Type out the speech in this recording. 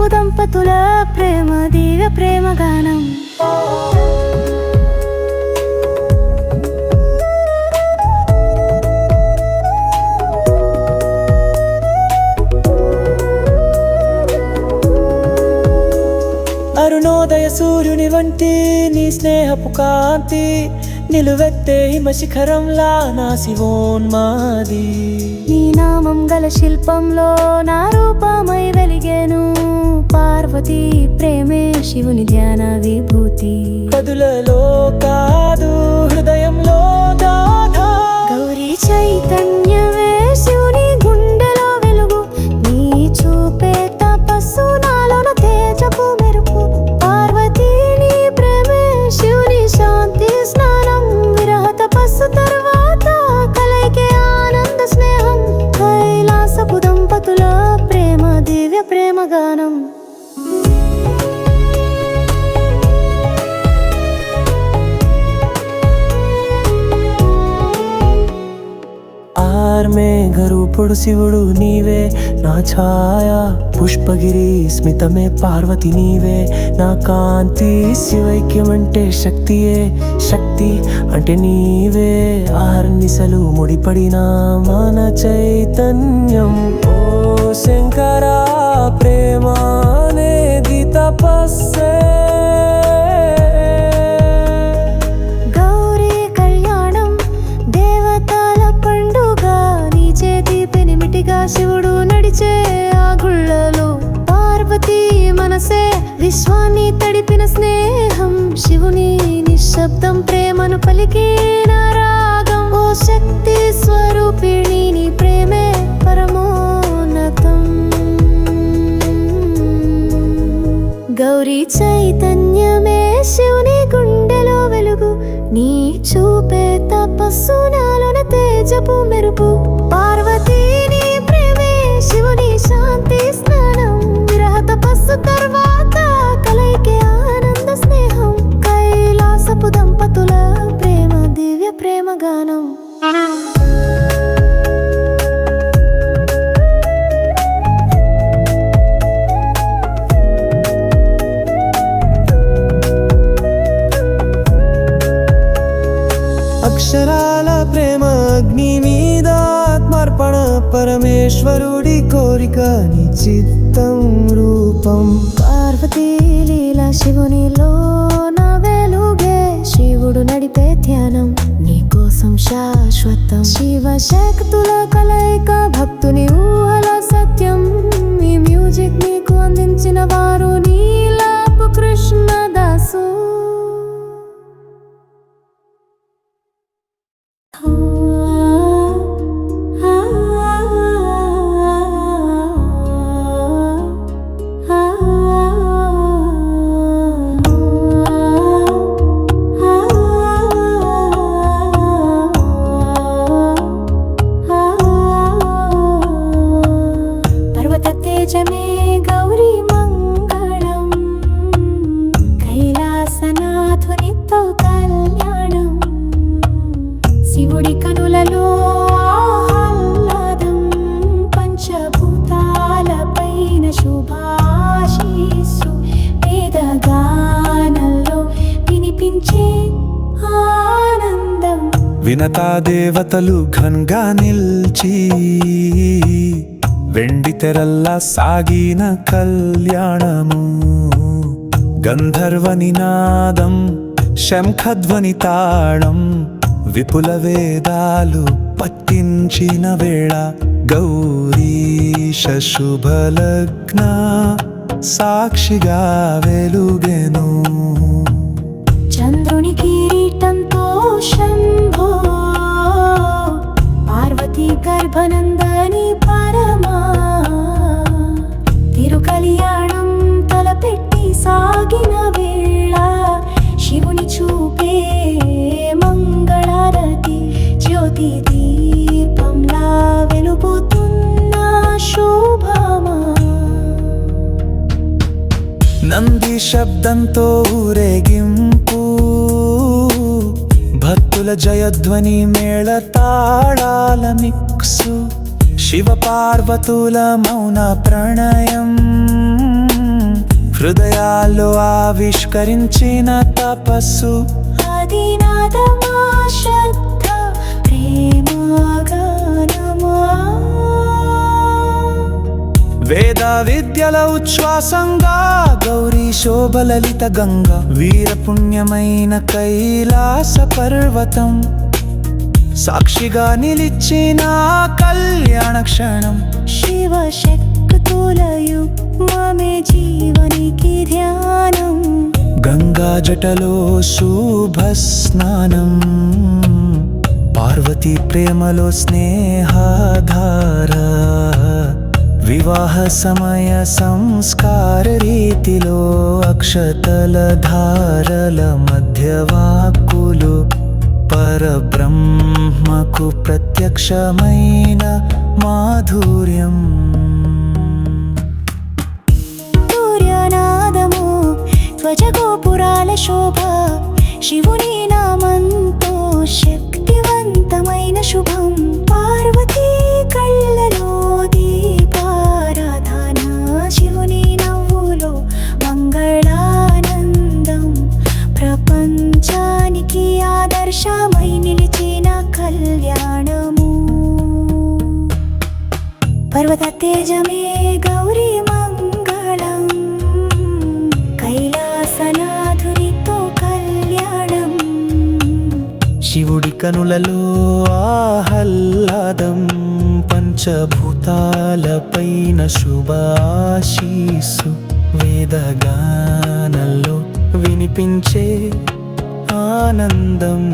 కైలాసపు దంపతుల ప్రేమ దివ్య ప్రేమ గానం. సూర్యుని వంటి నీ స్నేహపు కాంతి నిలువెత్తే హిమ శిఖరంలా నా శివోన్మాది. నీ నామం గల శిల్పంలో నా రూపమై వెలిగేను. పార్వతీ ప్రేమే శివుని ధ్యాన విభూతి కదులలో కాదు గరూపుడు శివుడు నీవే. నా ఛాయ పుష్పగిరి స్మితమే పార్వతి నీవే. నా కాంతి శివైక్యమంటే శక్తియే. శక్తి అంటే నీవే. ఆర్నిసలు ముడిపడిన మన చైతన్యం. ఓ శంకరా ప్రేమా శివుడు నడిచే ఆ గుళ్ళలో పార్వతి మనసే విశ్వాన్ని తడిపిన స్నేహం. శివుని నిశ్శబ్దం ప్రేమను పలికిన రాగం. ఓ శక్తి స్వరూపిణిని ప్రేమే పరమోన్నతం. గౌరీ చైతన్యమే శివుని గుండెలో వెలుగు. నీ చూపే తపస్సు నాలోన తేజపు మెరుపు. గానం. అక్షరాల ప్రేమ అగ్ని మీద ఆత్మార్పణ పరమేశ్వరుడి కోరిక నీ చిత్తం రూపం. పార్వతీ లీల శివునిలో నా వెలుగే శివుడు నడిపే ధ్యానం. కోసం శాశ్వతం శివ శక్తుల కలయిక భక్తుని ఊహల సత్యం. ఈ మ్యూజిక్ నీకు అందించిన వారు నీలాపు కృష్ణదాసు. వినతా దేవతలు ఘన్గా నిల్చి. వెండి తెరల్లా సాగిన కళ్యాణము. గంధర్వ నినాదం శంఖధ్వని తాళం విపుల వేదాలు పట్టించిన వేళ గౌరీశ శుభలగ్న సాక్షిగా వెలుగెను. గర్భనందని పరమా. తిరు తిరుకల్యాణం తలపెట్టి సాగిన వేళ శివుని చూపే మంగళారతి జ్యోతి దీపంలా వెలుగుతున్న శోభమా. నంది శబ్దంతో ఊరేగింపు భక్తుల జయధ్వని మేళ తాళాల మిక్సు శివ పార్వతుల మౌన ప్రణయం. హృదయాల్లో ఆవిష్కరించిన తపస్సు. అది నాదమా శ్రద్ధ విద్యల ఉచ్ఛ్వాసంగా గౌరీ శోభలలిత గంగ వీరపుణ్యమైన కైలాస పర్వతం. సాక్షిగా నిలిచిన కళ్యాణ క్షణం. శివశక్తులయు మమే జీవనికి ధ్యానం. గంగా జటలో శుభ స్నానం. పార్వతీ ప్రేమలో స్నేహాధార. వివాహ సమయ సంస్కార రీతిలో అక్షతల ధారల మధ్యవాక్కులు పరబ్రహ్మకు ప్రత్యక్షమైన మాధుర్యం సూర్యనాదము ధ్వజగోపురాల శోభ పర్వత తేజమే గౌరీ మంగళం. కైలాసనాథునితో కళ్యాణం. శివుడి కనులలో ఆహ్లాదం. పంచభూతాలపైన శుభాశీసు వేదగానల్లో వినిపించే ఆనందం.